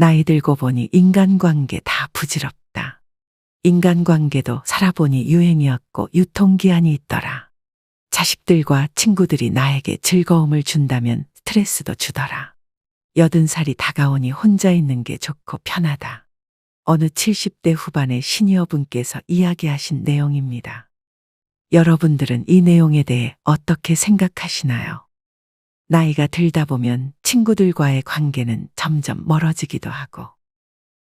나이 들고 보니 인간관계 다 부질없다. 인간관계도 살아보니 유행이었고 유통기한이 있더라. 자식들과 친구들이 나에게 즐거움을 준다면 스트레스도 주더라. 여든 살이 다가오니 혼자 있는 게 좋고 편하다. 어느 70대 후반의 시니어분께서 이야기하신 내용입니다. 여러분들은 이 내용에 대해 어떻게 생각하시나요? 나이가 들다 보면 친구들과의 관계는 점점 멀어지기도 하고,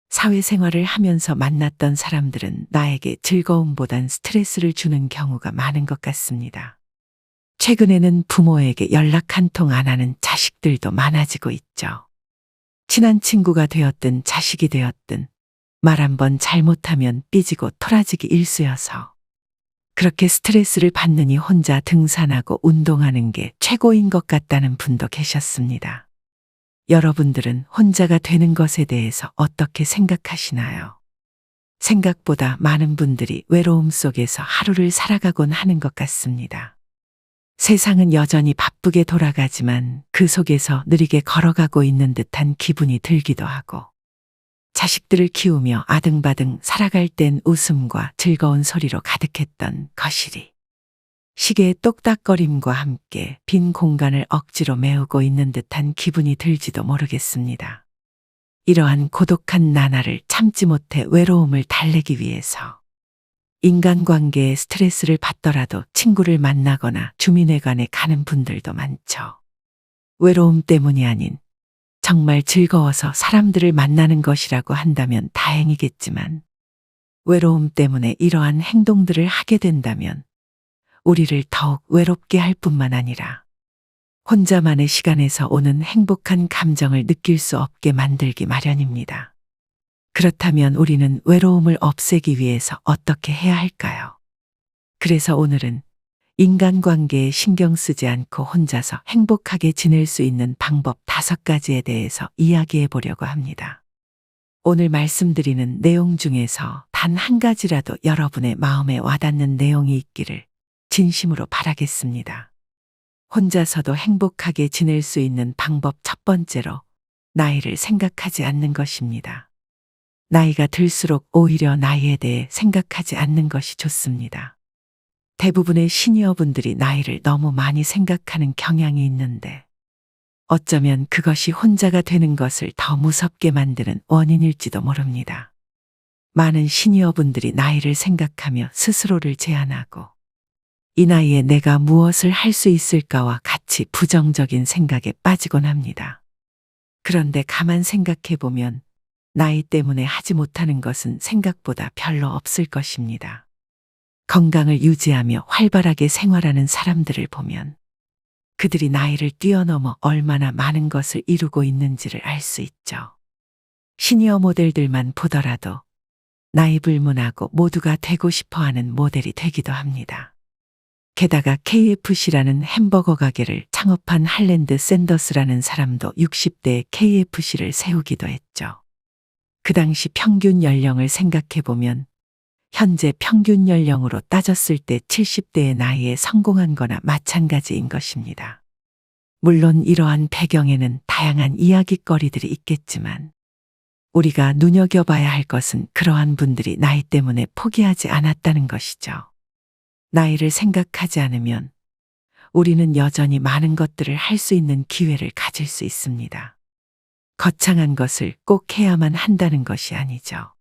사회생활을 하면서 만났던 사람들은 나에게 즐거움보단 스트레스를 주는 경우가 많은 것 같습니다. 최근에는 부모에게 연락 한 통 안 하는 자식들도 많아지고 있죠. 친한 친구가 되었든 자식이 되었든 말 한 번 잘못하면 삐지고 토라지기 일쑤여서 그렇게 스트레스를 받느니 혼자 등산하고 운동하는 게 최고인 것 같다는 분도 계셨습니다. 여러분들은 혼자가 되는 것에 대해서 어떻게 생각하시나요? 생각보다 많은 분들이 외로움 속에서 하루를 살아가곤 하는 것 같습니다. 세상은 여전히 바쁘게 돌아가지만 그 속에서 느리게 걸어가고 있는 듯한 기분이 들기도 하고, 자식들을 키우며 아등바등 살아갈 땐 웃음과 즐거운 소리로 가득했던 거실이 시계의 똑딱거림과 함께 빈 공간을 억지로 메우고 있는 듯한 기분이 들지도 모르겠습니다. 이러한 고독한 나날을 참지 못해 외로움을 달래기 위해서 인간관계에 스트레스를 받더라도 친구를 만나거나 주민회관에 가는 분들도 많죠. 외로움 때문이 아닌 정말 즐거워서 사람들을 만나는 것이라고 한다면 다행이겠지만 외로움 때문에 이러한 행동들을 하게 된다면 우리를 더욱 외롭게 할 뿐만 아니라 혼자만의 시간에서 오는 행복한 감정을 느낄 수 없게 만들기 마련입니다. 그렇다면 우리는 외로움을 없애기 위해서 어떻게 해야 할까요? 그래서 오늘은 인간관계에 신경 쓰지 않고 혼자서 행복하게 지낼 수 있는 방법 다섯 가지에 대해서 이야기해 보려고 합니다. 오늘 말씀드리는 내용 중에서 단 한 가지라도 여러분의 마음에 와닿는 내용이 있기를 진심으로 바라겠습니다. 혼자서도 행복하게 지낼 수 있는 방법 첫 번째로 나이를 생각하지 않는 것입니다. 나이가 들수록 오히려 나이에 대해 생각하지 않는 것이 좋습니다. 대부분의 시니어분들이 나이를 너무 많이 생각하는 경향이 있는데 어쩌면 그것이 혼자가 되는 것을 더 무섭게 만드는 원인일지도 모릅니다. 많은 시니어분들이 나이를 생각하며 스스로를 제한하고 이 나이에 내가 무엇을 할 수 있을까와 같이 부정적인 생각에 빠지곤 합니다. 그런데 가만 생각해 보면 나이 때문에 하지 못하는 것은 생각보다 별로 없을 것입니다. 건강을 유지하며 활발하게 생활하는 사람들을 보면 그들이 나이를 뛰어넘어 얼마나 많은 것을 이루고 있는지를 알 수 있죠. 시니어 모델들만 보더라도 나이 불문하고 모두가 되고 싶어 하는 모델이 되기도 합니다. 게다가 KFC라는 햄버거 가게를 창업한 할랜드 샌더스라는 사람도 60대에 KFC를 세우기도 했죠. 그 당시 평균 연령을 생각해 보면 현재 평균 연령으로 따졌을 때 70대의 나이에 성공한 거나 마찬가지인 것입니다. 물론 이러한 배경에는 다양한 이야기거리들이 있겠지만 우리가 눈여겨봐야 할 것은 그러한 분들이 나이 때문에 포기하지 않았다는 것이죠. 나이를 생각하지 않으면 우리는 여전히 많은 것들을 할 수 있는 기회를 가질 수 있습니다. 거창한 것을 꼭 해야만 한다는 것이 아니죠.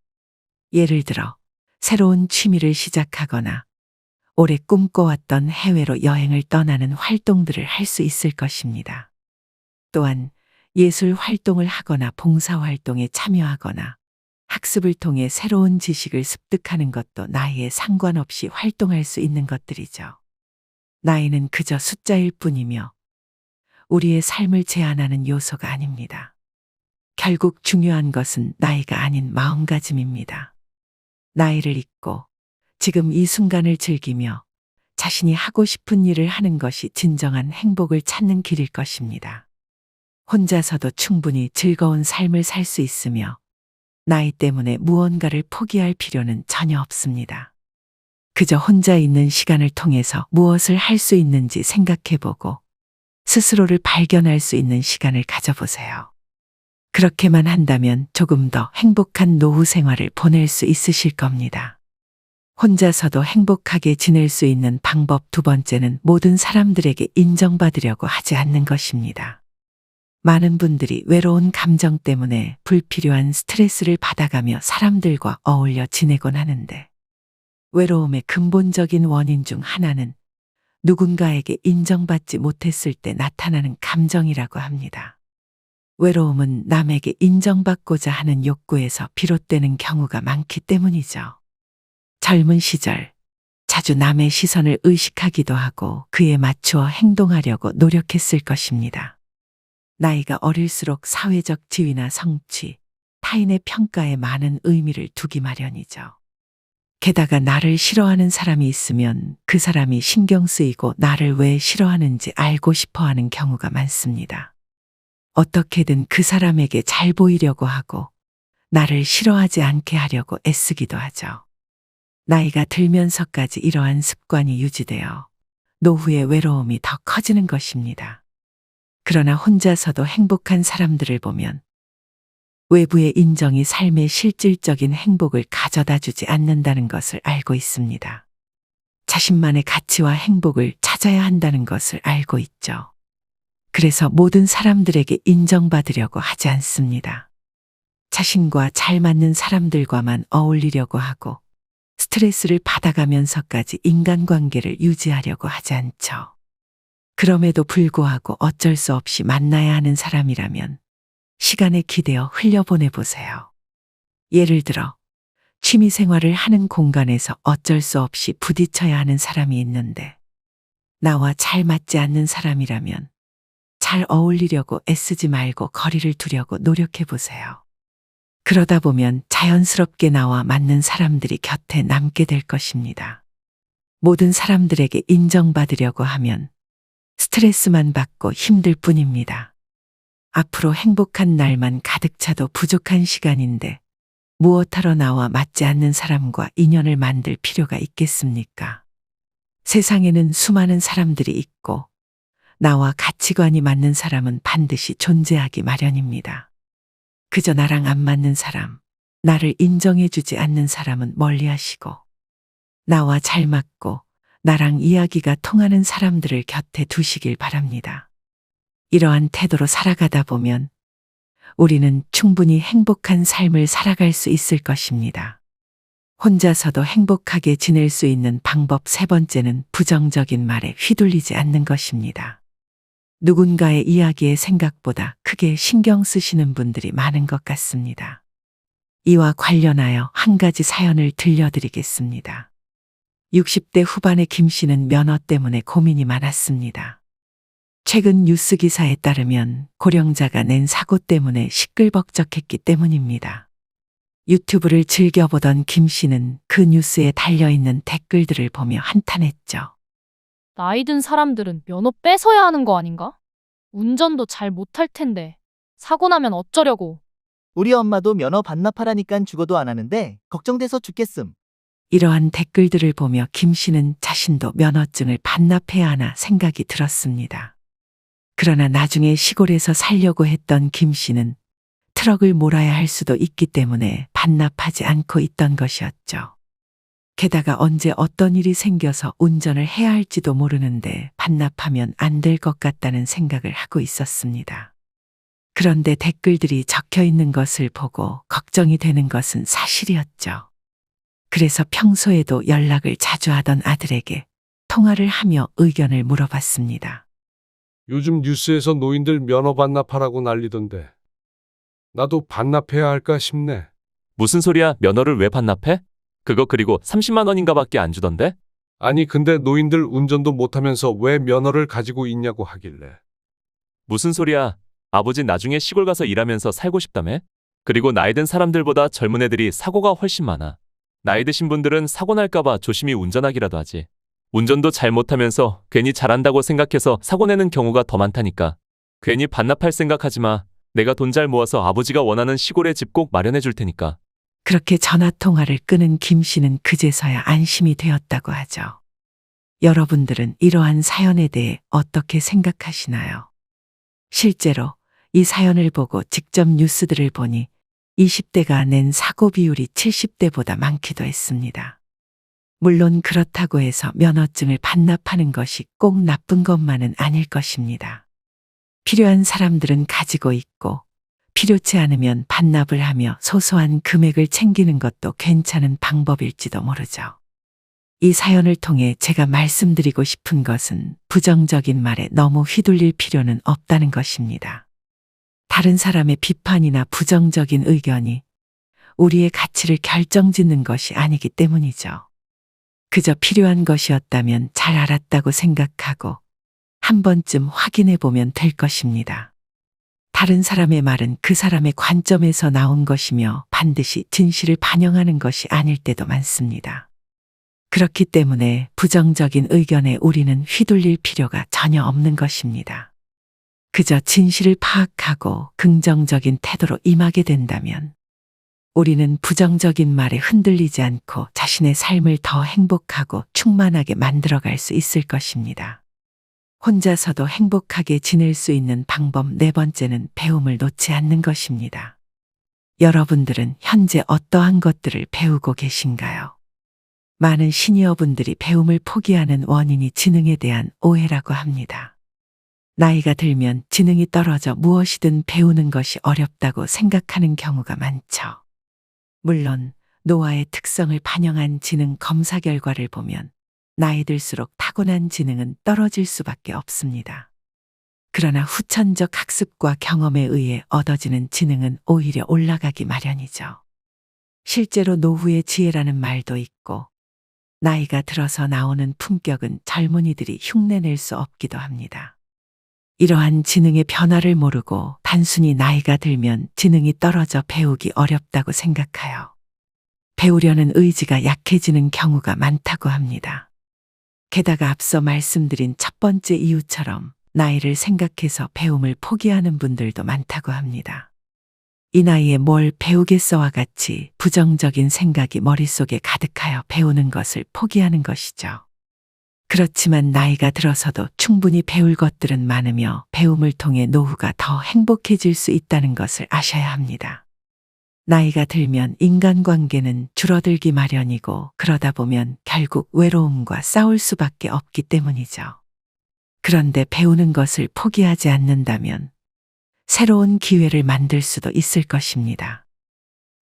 예를 들어, 새로운 취미를 시작하거나 오래 꿈꿔왔던 해외로 여행을 떠나는 활동들을 할 수 있을 것입니다. 또한 예술 활동을 하거나 봉사 활동에 참여하거나 학습을 통해 새로운 지식을 습득하는 것도 나이에 상관없이 활동할 수 있는 것들이죠. 나이는 그저 숫자일 뿐이며 우리의 삶을 제한하는 요소가 아닙니다. 결국 중요한 것은 나이가 아닌 마음가짐입니다. 나이를 잊고 지금 이 순간을 즐기며 자신이 하고 싶은 일을 하는 것이 진정한 행복을 찾는 길일 것입니다. 혼자서도 충분히 즐거운 삶을 살 수 있으며 나이 때문에 무언가를 포기할 필요는 전혀 없습니다. 그저 혼자 있는 시간을 통해서 무엇을 할 수 있는지 생각해 보고 스스로를 발견할 수 있는 시간을 가져보세요. 그렇게만 한다면 조금 더 행복한 노후 생활을 보낼 수 있으실 겁니다. 혼자서도 행복하게 지낼 수 있는 방법 두 번째는 모든 사람들에게 인정받으려고 하지 않는 것입니다. 많은 분들이 외로운 감정 때문에 불필요한 스트레스를 받아가며 사람들과 어울려 지내곤 하는데 외로움의 근본적인 원인 중 하나는 누군가에게 인정받지 못했을 때 나타나는 감정이라고 합니다. 외로움은 남에게 인정받고자 하는 욕구에서 비롯되는 경우가 많기 때문이죠. 젊은 시절 자주 남의 시선을 의식하기도 하고 그에 맞추어 행동하려고 노력했을 것입니다. 나이가 어릴수록 사회적 지위나 성취, 타인의 평가에 많은 의미를 두기 마련이죠. 게다가 나를 싫어하는 사람이 있으면 그 사람이 신경 쓰이고 나를 왜 싫어하는지 알고 싶어 하는 경우가 많습니다. 어떻게든 그 사람에게 잘 보이려고 하고 나를 싫어하지 않게 하려고 애쓰기도 하죠. 나이가 들면서까지 이러한 습관이 유지되어 노후의 외로움이 더 커지는 것입니다. 그러나 혼자서도 행복한 사람들을 보면 외부의 인정이 삶의 실질적인 행복을 가져다 주지 않는다는 것을 알고 있습니다. 자신만의 가치와 행복을 찾아야 한다는 것을 알고 있죠. 그래서 모든 사람들에게 인정받으려고 하지 않습니다. 자신과 잘 맞는 사람들과만 어울리려고 하고 스트레스를 받아가면서까지 인간관계를 유지하려고 하지 않죠. 그럼에도 불구하고 어쩔 수 없이 만나야 하는 사람이라면 시간에 기대어 흘려보내 보세요. 예를 들어, 취미 생활을 하는 공간에서 어쩔 수 없이 부딪혀야 하는 사람이 있는데, 나와 잘 맞지 않는 사람이라면 잘 어울리려고 애쓰지 말고 거리를 두려고 노력해 보세요. 그러다 보면 자연스럽게 나와 맞는 사람들이 곁에 남게 될 것입니다. 모든 사람들에게 인정받으려고 하면 스트레스만 받고 힘들 뿐입니다. 앞으로 행복한 날만 가득 차도 부족한 시간인데 무엇하러 나와 맞지 않는 사람과 인연을 만들 필요가 있겠습니까? 세상에는 수많은 사람들이 있고 나와 가치관이 맞는 사람은 반드시 존재하기 마련입니다. 그저 나랑 안 맞는 사람, 나를 인정해주지 않는 사람은 멀리 하시고, 나와 잘 맞고 나랑 이야기가 통하는 사람들을 곁에 두시길 바랍니다. 이러한 태도로 살아가다 보면 우리는 충분히 행복한 삶을 살아갈 수 있을 것입니다. 혼자서도 행복하게 지낼 수 있는 방법 세 번째는 부정적인 말에 휘둘리지 않는 것입니다. 누군가의 이야기에 생각보다 크게 신경 쓰시는 분들이 많은 것 같습니다. 이와 관련하여 한 가지 사연을 들려드리겠습니다. 60대 후반의 김 씨는 면허 때문에 고민이 많았습니다. 최근 뉴스 기사에 따르면 고령자가 낸 사고 때문에 시끌벅적했기 때문입니다. 유튜브를 즐겨보던 김 씨는 그 뉴스에 달려있는 댓글들을 보며 한탄했죠. 나이 든 사람들은 면허 뺏어야 하는 거 아닌가? 운전도 잘 못할 텐데. 사고 나면 어쩌려고. 우리 엄마도 면허 반납하라니깐 죽어도 안 하는데 걱정돼서 죽겠음. 이러한 댓글들을 보며 김 씨는 자신도 면허증을 반납해야 하나 생각이 들었습니다. 그러나 나중에 시골에서 살려고 했던 김 씨는 트럭을 몰아야 할 수도 있기 때문에 반납하지 않고 있던 것이었죠. 게다가 언제 어떤 일이 생겨서 운전을 해야 할지도 모르는데 반납하면 안 될 것 같다는 생각을 하고 있었습니다. 그런데 댓글들이 적혀 있는 것을 보고 걱정이 되는 것은 사실이었죠. 그래서 평소에도 연락을 자주 하던 아들에게 통화를 하며 의견을 물어봤습니다. 요즘 뉴스에서 노인들 면허 반납하라고 난리던데. 나도 반납해야 할까 싶네. 무슨 소리야? 면허를 왜 반납해? 그거 그리고 30만 원인가 밖에 안 주던데? 아니 근데 노인들 운전도 못하면서 왜 면허를 가지고 있냐고 하길래. 무슨 소리야? 아버지 나중에 시골 가서 일하면서 살고 싶다며? 그리고 나이 든 사람들보다 젊은 애들이 사고가 훨씬 많아. 나이 드신 분들은 사고 날까봐 조심히 운전하기라도 하지. 운전도 잘 못하면서 괜히 잘한다고 생각해서 사고 내는 경우가 더 많다니까. 괜히 반납할 생각하지 마. 내가 돈 잘 모아서 아버지가 원하는 시골에 집 꼭 마련해 줄 테니까. 그렇게 전화 통화를 끊은 김 씨는 그제서야 안심이 되었다고 하죠. 여러분들은 이러한 사연에 대해 어떻게 생각하시나요? 실제로 이 사연을 보고 직접 뉴스들을 보니 20대가 낸 사고 비율이 70대보다 많기도 했습니다. 물론 그렇다고 해서 면허증을 반납하는 것이 꼭 나쁜 것만은 아닐 것입니다. 필요한 사람들은 가지고 있고 필요치 않으면 반납을 하며 소소한 금액을 챙기는 것도 괜찮은 방법일지도 모르죠. 이 사연을 통해 제가 말씀드리고 싶은 것은 부정적인 말에 너무 휘둘릴 필요는 없다는 것입니다. 다른 사람의 비판이나 부정적인 의견이 우리의 가치를 결정짓는 것이 아니기 때문이죠. 그저 필요한 것이었다면 잘 알았다고 생각하고 한 번쯤 확인해 보면 될 것입니다. 다른 사람의 말은 그 사람의 관점에서 나온 것이며 반드시 진실을 반영하는 것이 아닐 때도 많습니다. 그렇기 때문에 부정적인 의견에 우리는 휘둘릴 필요가 전혀 없는 것입니다. 그저 진실을 파악하고 긍정적인 태도로 임하게 된다면 우리는 부정적인 말에 흔들리지 않고 자신의 삶을 더 행복하고 충만하게 만들어갈 수 있을 것입니다. 혼자서도 행복하게 지낼 수 있는 방법 네 번째는 배움을 놓지 않는 것입니다. 여러분들은 현재 어떠한 것들을 배우고 계신가요? 많은 시니어분들이 배움을 포기하는 원인이 지능에 대한 오해라고 합니다. 나이가 들면 지능이 떨어져 무엇이든 배우는 것이 어렵다고 생각하는 경우가 많죠. 물론 노화의 특성을 반영한 지능 검사 결과를 보면 나이 들수록 타고난 지능은 떨어질 수밖에 없습니다. 그러나 후천적 학습과 경험에 의해 얻어지는 지능은 오히려 올라가기 마련이죠. 실제로 노후의 지혜라는 말도 있고 나이가 들어서 나오는 품격은 젊은이들이 흉내낼 수 없기도 합니다. 이러한 지능의 변화를 모르고 단순히 나이가 들면 지능이 떨어져 배우기 어렵다고 생각하여 배우려는 의지가 약해지는 경우가 많다고 합니다. 게다가 앞서 말씀드린 첫 번째 이유처럼 나이를 생각해서 배움을 포기하는 분들도 많다고 합니다. 이 나이에 뭘 배우겠어와 같이 부정적인 생각이 머릿속에 가득하여 배우는 것을 포기하는 것이죠. 그렇지만 나이가 들어서도 충분히 배울 것들은 많으며 배움을 통해 노후가 더 행복해질 수 있다는 것을 아셔야 합니다. 나이가 들면 인간관계는 줄어들기 마련이고 그러다 보면 결국 외로움과 싸울 수밖에 없기 때문이죠. 그런데 배우는 것을 포기하지 않는다면 새로운 기회를 만들 수도 있을 것입니다.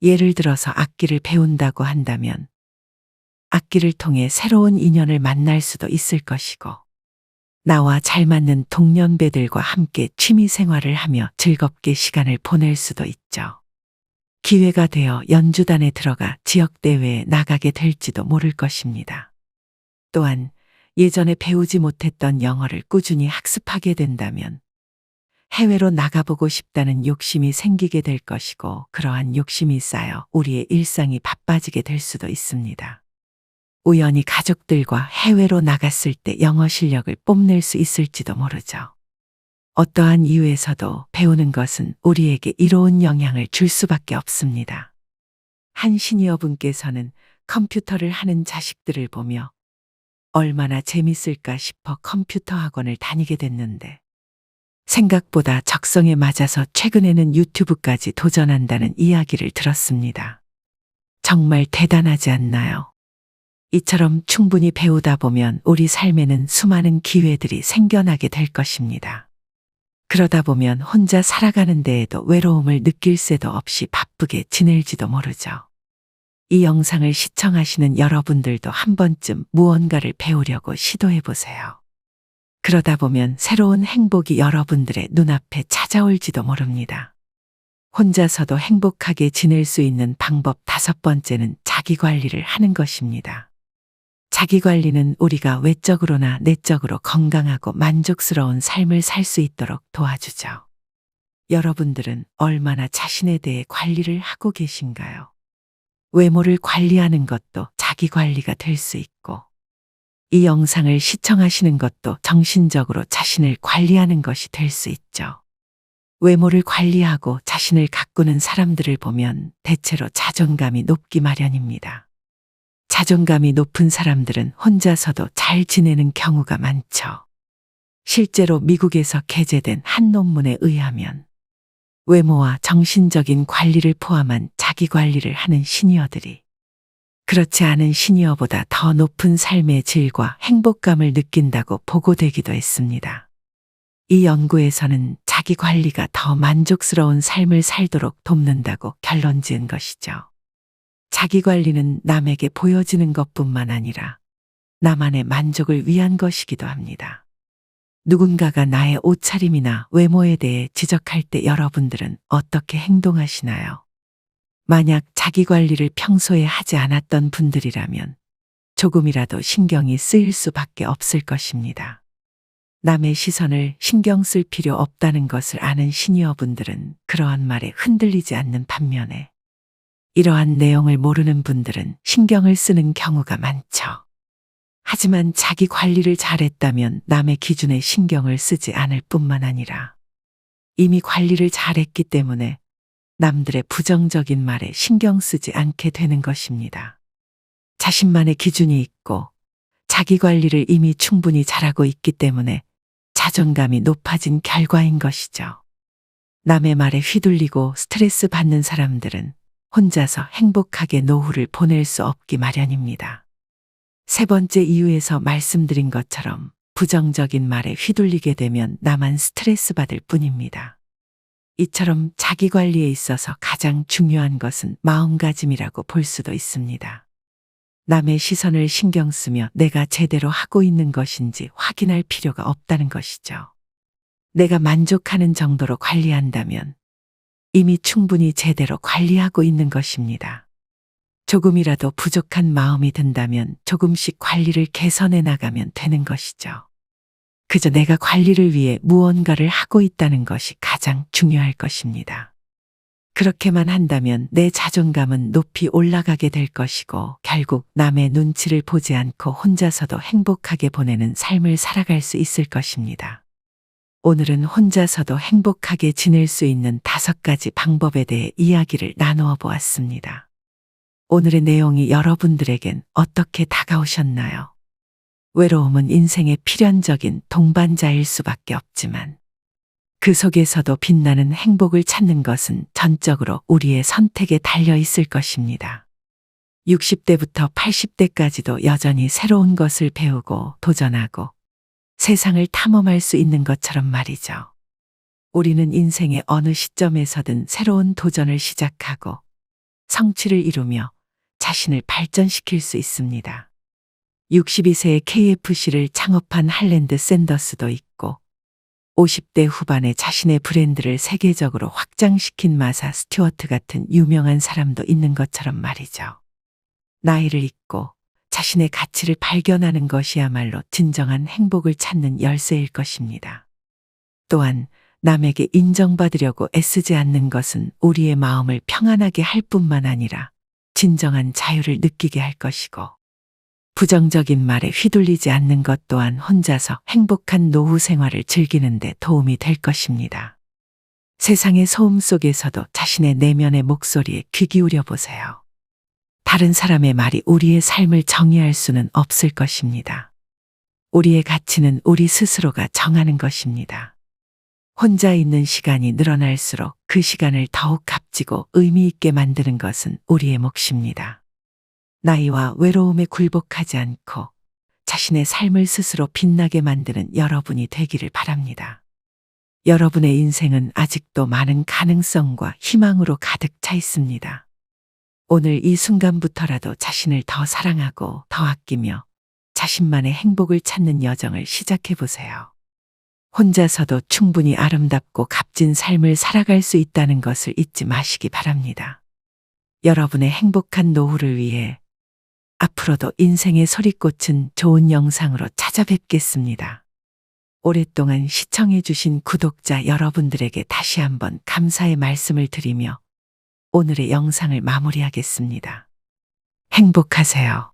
예를 들어서 악기를 배운다고 한다면 악기를 통해 새로운 인연을 만날 수도 있을 것이고 나와 잘 맞는 동년배들과 함께 취미 생활을 하며 즐겁게 시간을 보낼 수도 있죠. 기회가 되어 연주단에 들어가 지역대회에 나가게 될지도 모를 것입니다. 또한 예전에 배우지 못했던 영어를 꾸준히 학습하게 된다면 해외로 나가보고 싶다는 욕심이 생기게 될 것이고 그러한 욕심이 쌓여 우리의 일상이 바빠지게 될 수도 있습니다. 우연히 가족들과 해외로 나갔을 때 영어 실력을 뽐낼 수 있을지도 모르죠. 어떠한 이유에서도 배우는 것은 우리에게 이로운 영향을 줄 수밖에 없습니다. 한 시니어분께서는 컴퓨터를 하는 자식들을 보며 얼마나 재밌을까 싶어 컴퓨터 학원을 다니게 됐는데 생각보다 적성에 맞아서 최근에는 유튜브까지 도전한다는 이야기를 들었습니다. 정말 대단하지 않나요? 이처럼 충분히 배우다 보면 우리 삶에는 수많은 기회들이 생겨나게 될 것입니다. 그러다 보면 혼자 살아가는 데에도 외로움을 느낄 새도 없이 바쁘게 지낼지도 모르죠. 이 영상을 시청하시는 여러분들도 한 번쯤 무언가를 배우려고 시도해 보세요. 그러다 보면 새로운 행복이 여러분들의 눈앞에 찾아올지도 모릅니다. 혼자서도 행복하게 지낼 수 있는 방법 다섯 번째는 자기 관리를 하는 것입니다. 자기 관리는 우리가 외적으로나 내적으로 건강하고 만족스러운 삶을 살 수 있도록 도와주죠. 여러분들은 얼마나 자신에 대해 관리를 하고 계신가요? 외모를 관리하는 것도 자기 관리가 될 수 있고, 이 영상을 시청하시는 것도 정신적으로 자신을 관리하는 것이 될 수 있죠. 외모를 관리하고 자신을 가꾸는 사람들을 보면 대체로 자존감이 높기 마련입니다. 자존감이 높은 사람들은 혼자서도 잘 지내는 경우가 많죠. 실제로 미국에서 게재된 한 논문에 의하면 외모와 정신적인 관리를 포함한 자기 관리를 하는 시니어들이 그렇지 않은 시니어보다 더 높은 삶의 질과 행복감을 느낀다고 보고되기도 했습니다. 이 연구에서는 자기 관리가 더 만족스러운 삶을 살도록 돕는다고 결론 지은 것이죠. 자기 관리는 남에게 보여지는 것뿐만 아니라 나만의 만족을 위한 것이기도 합니다. 누군가가 나의 옷차림이나 외모에 대해 지적할 때 여러분들은 어떻게 행동하시나요? 만약 자기 관리를 평소에 하지 않았던 분들이라면 조금이라도 신경이 쓰일 수밖에 없을 것입니다. 남의 시선을 신경 쓸 필요 없다는 것을 아는 시니어분들은 그러한 말에 흔들리지 않는 반면에 이러한 내용을 모르는 분들은 신경을 쓰는 경우가 많죠. 하지만 자기 관리를 잘했다면 남의 기준에 신경을 쓰지 않을 뿐만 아니라 이미 관리를 잘했기 때문에 남들의 부정적인 말에 신경 쓰지 않게 되는 것입니다. 자신만의 기준이 있고 자기 관리를 이미 충분히 잘하고 있기 때문에 자존감이 높아진 결과인 것이죠. 남의 말에 휘둘리고 스트레스 받는 사람들은 혼자서 행복하게 노후를 보낼 수 없기 마련입니다. 세 번째 이유에서 말씀드린 것처럼 부정적인 말에 휘둘리게 되면 나만 스트레스 받을 뿐입니다. 이처럼 자기 관리에 있어서 가장 중요한 것은 마음가짐이라고 볼 수도 있습니다. 남의 시선을 신경 쓰며 내가 제대로 하고 있는 것인지 확인할 필요가 없다는 것이죠. 내가 만족하는 정도로 관리한다면 이미 충분히 제대로 관리하고 있는 것입니다. 조금이라도 부족한 마음이 든다면 조금씩 관리를 개선해 나가면 되는 것이죠. 그저 내가 관리를 위해 무언가를 하고 있다는 것이 가장 중요할 것입니다. 그렇게만 한다면 내 자존감은 높이 올라가게 될 것이고 결국 남의 눈치를 보지 않고 혼자서도 행복하게 보내는 삶을 살아갈 수 있을 것입니다. 오늘은 혼자서도 행복하게 지낼 수 있는 다섯 가지 방법에 대해 이야기를 나누어 보았습니다. 오늘의 내용이 여러분들에겐 어떻게 다가오셨나요? 외로움은 인생의 필연적인 동반자일 수밖에 없지만 그 속에서도 빛나는 행복을 찾는 것은 전적으로 우리의 선택에 달려 있을 것입니다. 60대부터 80대까지도 여전히 새로운 것을 배우고 도전하고 세상을 탐험할 수 있는 것처럼 말이죠. 우리는 인생의 어느 시점에서든 새로운 도전을 시작하고 성취를 이루며 자신을 발전시킬 수 있습니다. 62세의 KFC를 창업한 할랜드 샌더스도 있고 50대 후반에 자신의 브랜드를 세계적으로 확장시킨 마사 스튜어트 같은 유명한 사람도 있는 것처럼 말이죠. 나이를 잊고 자신의 가치를 발견하는 것이야말로 진정한 행복을 찾는 열쇠일 것입니다. 또한 남에게 인정받으려고 애쓰지 않는 것은 우리의 마음을 평안하게 할 뿐만 아니라 진정한 자유를 느끼게 할 것이고 부정적인 말에 휘둘리지 않는 것 또한 혼자서 행복한 노후 생활을 즐기는 데 도움이 될 것입니다. 세상의 소음 속에서도 자신의 내면의 목소리에 귀 기울여 보세요. 다른 사람의 말이 우리의 삶을 정의할 수는 없을 것입니다. 우리의 가치는 우리 스스로가 정하는 것입니다. 혼자 있는 시간이 늘어날수록 그 시간을 더욱 값지고 의미 있게 만드는 것은 우리의 몫입니다. 나이와 외로움에 굴복하지 않고 자신의 삶을 스스로 빛나게 만드는 여러분이 되기를 바랍니다. 여러분의 인생은 아직도 많은 가능성과 희망으로 가득 차 있습니다. 오늘 이 순간부터라도 자신을 더 사랑하고 더 아끼며 자신만의 행복을 찾는 여정을 시작해 보세요. 혼자서도 충분히 아름답고 값진 삶을 살아갈 수 있다는 것을 잊지 마시기 바랍니다. 여러분의 행복한 노후를 위해 앞으로도 인생의 소리꽃은 좋은 영상으로 찾아뵙겠습니다. 오랫동안 시청해주신 구독자 여러분들에게 다시 한번 감사의 말씀을 드리며 오늘의 영상을 마무리하겠습니다. 행복하세요.